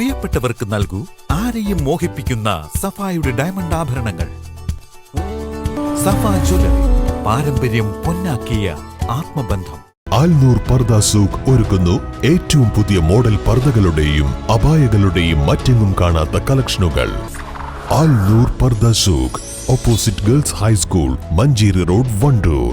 പ്രിയപ്പെട്ടവർക്ക് നൽകൂ ആരെയും മോഹിപ്പിക്കുന്ന സഫായുടെ ഡയമണ്ട് ആഭരണങ്ങൾ. സഫ ജ്വല്ലറി പാരമ്പര്യം പൊന്നാക്കിയ ആത്മബന്ധം. ആൽനൂർ പർദ സൂഖ് ഒരുക്കുന്നു ഏറ്റവും പുതിയ മോഡൽ പർദകളുടെയും അപായകളുടെയും മറ്റെങ്ങും കാണാത്ത കളക്ഷനുകൾ. Alnoor Pardha Souq opposite girls high school Manjeri road Wandoor.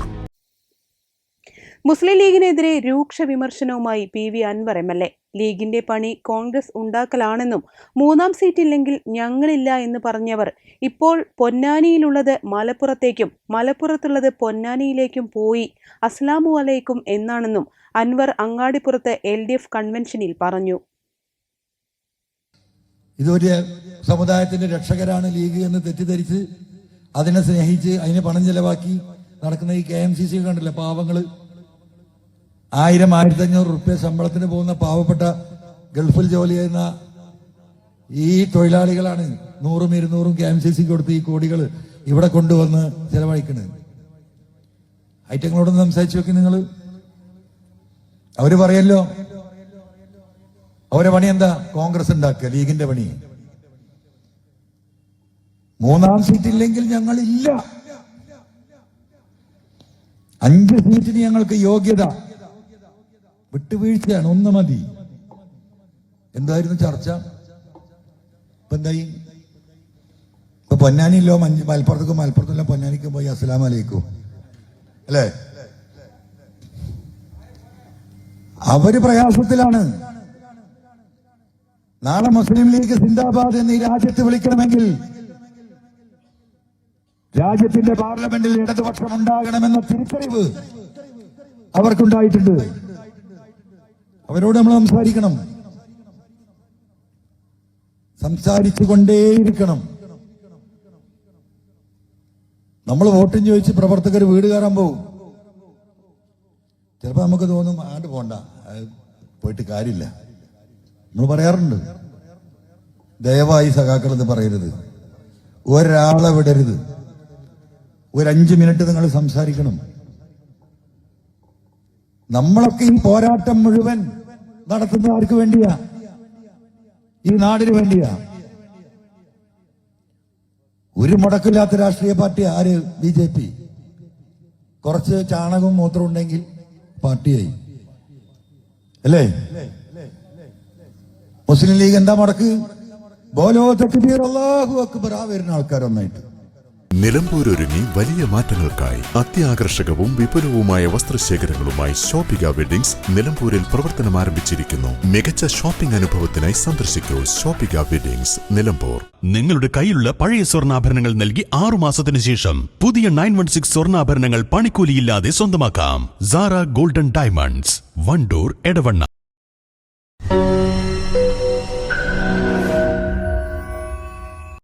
Muslim ലീഗിനെതിരെ രൂക്ഷ വിമർശനവുമായി P V Anvar M L A. ലീഗിന്റെ പണി കോൺഗ്രസ് ഉണ്ടാക്കലാണെന്നും മൂന്നാം സീറ്റില്ലെങ്കിൽ ഞങ്ങളില്ല എന്ന് പറഞ്ഞവർ. ഇപ്പോൾ പൊന്നാനിയിലുള്ളത് മലപ്പുറത്തേക്കും മലപ്പുറത്തുള്ളത് പൊന്നാനിയിലേക്കും പോയി അസ്ലാമു അലൈക്കും എന്നാണെന്നും അൻവർ അങ്ങാടിപ്പുറത്ത് എൽ ഡി എഫ് കൺവെൻഷനിൽ പറഞ്ഞു. ഇതൊരു സമുദായത്തിന്റെ രക്ഷകരാണ് ലീഗ് എന്ന് തെറ്റിദ്ധരിച്ച് അതിനെ സ്നേഹിച്ച് അതിനെ പണം ചെലവാക്കി നടക്കുന്ന ഈ കെ എം സി സി കണ്ടില്ല പാവങ്ങൾ? ആയിരം ആയിരത്തി അഞ്ഞൂറ് റുപ്യ ശമ്പളത്തിന് പോകുന്ന പാവപ്പെട്ട ഗൾഫിൽ ജോലി ചെയ്യുന്ന ഈ തൊഴിലാളികളാണ് നൂറും ഇരുന്നൂറും കെ എം സി സി കൊടുത്ത് ഈ കോടികൾ ഇവിടെ കൊണ്ടുവന്ന് ചെലവഴിക്കുന്നത് ഐറ്റങ്ങളോടൊന്ന് സംസാരിച്ചു വെക്കും നിങ്ങൾ അവർ പറയല്ലോ. അവരെ പണി എന്താ? കോൺഗ്രസ് ഉണ്ടാക്കുക ലീഗിന്റെ പണി. മൂന്നാം സീറ്റ് ഇല്ലെങ്കിൽ ഞങ്ങൾ ഇല്ല അഞ്ച് സീറ്റിന് ഞങ്ങൾക്ക് യോഗ്യത. വിട്ടുവീഴ്ചയാണ് ഒന്ന് മതി. എന്തായിരുന്നു ചർച്ച? ഇപ്പൊ എന്തായി? ഇപ്പൊ പൊന്നാനിയില്ലോ മഞ്ഞ് മലപ്പുറത്തേക്ക് മലപ്പുറത്തല്ലോ പൊന്നാനിക്കും പോയി അസ്സലാം അലൈക്കും. അല്ലേ? അവർ പ്രയാസത്തിലാണ്. നാളെ മുസ്ലിം ലീഗ് സിന്ദാബാദ് എന്ന് രാജ്യത്ത് വിളിക്കണമെങ്കിൽ രാജ്യത്തിന്റെ പാർലമെന്റിൽ ഇടതുപക്ഷം ഉണ്ടാകണമെന്ന തിരിച്ചറിവ് അവർക്കുണ്ടായിട്ടുണ്ട്. അവരോട് നമ്മൾ സംസാരിക്കണം. സംസാരിച്ചു കൊണ്ടേയിരിക്കണം നമ്മൾ വോട്ടും ചോദിച്ച് പ്രവർത്തകർ വീട് കയറാൻ പോകും. ചിലപ്പോൾ നമുക്ക് തോന്നും ആണ്ട് പോണ്ട പോയിട്ട് കാര്യമില്ല. നമ്മൾ പറയാറുണ്ട്. ദയവായി സഖാക്കൾ എന്ന് പറയരുത്. ഒരാളെ വിടരുത്. ഒരു അഞ്ച് മിനിറ്റ് നിങ്ങൾ സംസാരിക്കണം. നമ്മളൊക്കെ ഈ പോരാട്ടം മുഴുവൻ നടത്തുന്നത് ആർക്ക് വേണ്ടിയാ. ഈ നാടിന് വേണ്ടിയാ. ഒരു മുടക്കില്ലാത്ത രാഷ്ട്രീയ പാർട്ടി ആര്? B J P. കുറച്ച് ചാണകവും മൂത്രം ഉണ്ടെങ്കിൽ പാർട്ടിയായി. അല്ലേ? മുസ്ലിം ലീഗ് എന്താ മുടക്ക്? ബോലോ തക്ബീർ അള്ളാഹു അക്ബർ. ആ വരുന്ന ആൾക്കാർ ഒരുങ്ങി വലിയ മാറ്റങ്ങൾക്കായി അത്യാകർഷകവും വിപുലവുമായ വസ്ത്രശേഖരങ്ങളുമായി ഷോപ്പിക വെഡിങ്സ് നിലമ്പൂരിൽ പ്രവർത്തനം ആരംഭിച്ചിരിക്കുന്നു. മികച്ച ഷോപ്പിംഗ് അനുഭവത്തിനായി സന്ദർശിക്കൂ ഷോപ്പിക വെഡിങ്സ് നിലമ്പൂർ. നിങ്ങളുടെ കയ്യിലുള്ള പഴയ സ്വർണാഭരണങ്ങൾ നൽകി ആറു മാസത്തിനു ശേഷം പുതിയ നയൻ വൺ സിക്സ് സ്വർണാഭരണങ്ങൾ പണിക്കൂലിയില്ലാതെ സ്വന്തമാക്കാം. Sara golden diamonds Wandoor Edavanna.